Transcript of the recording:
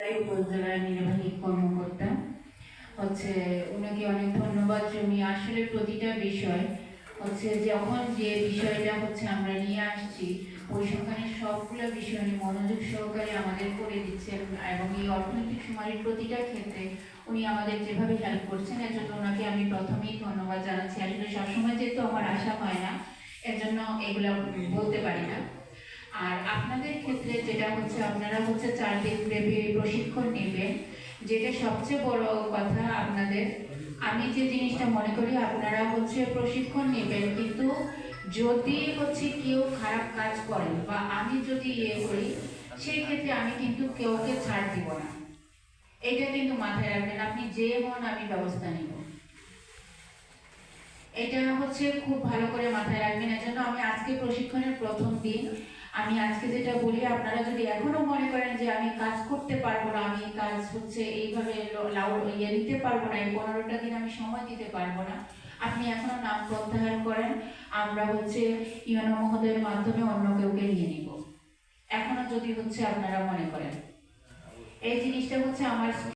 তাই উপজেলার নির্বাহী কর্মকর্তা, হচ্ছে ওনাকে অনেক ধন্যবাদ জমি আসলে প্রতিটা বিষয়, হচ্ছে যখন যে বিষয়টা হচ্ছে আমরা নিয়ে আসছি পরিসংখ্যানের সবগুলো বিষয় উনি মনোযোগ সহকারে আমাদের করে দিচ্ছেন এবং এই অর্থনৈতিক সুমারির প্রতিটা ক্ষেত্রে উনি আমাদের যেভাবে হেল্প করছেন, এর জন্য ওনাকে আমি প্রথমেই ধন্যবাদ জানাচ্ছি। আসলে সবসময় যেহেতু আমার আশা হয় না, এর জন্য এগুলো বলতে পারি না। ক্ষেত্রে যেটা হচ্ছে, আপনারা হচ্ছে চার দিন ব্যাপী প্রশিক্ষণ নেবেন। যেটা সবচেয়ে বড় কথা আপনাদের, আমি যে জিনিসটা মনে করি, আপনারা হচ্ছে প্রশিক্ষণ নেবেন, কিন্তু যদি হচ্ছে কেউ খারাপ কাজ করেন বা আমি যদি ইয়ে করি সেই ক্ষেত্রে আমি কিন্তু কেউকে ছাড় দিব না। এটা কিন্তু মাথায় রাখবেন, আপনি যে হন আমি ব্যবস্থা নিব। এটা হচ্ছে খুব ভালো করে মাথায় রাখবেন। এজন্য আমি আজকে প্রশিক্ষণের প্রথম দিন। আমি আজকে যেটা বলি, আপনারা যদি এখনও মনে করেন যে আমি কাজ করতে পারব না, আমি কাজ হচ্ছে এইভাবে ইয়ে নিতে পারব না, এই পনেরোটা দিন আমি সময় দিতে পারব না, আপনি এখনও নাম প্রত্যাহার করেন। আমরা হচ্ছে ইউনো মহোদয়ের মাধ্যমে অন্য কেউকে নিয়ে নিব। এখনও যদি হচ্ছে আপনারা মনে করেন। এই জিনিসটা হচ্ছে আমার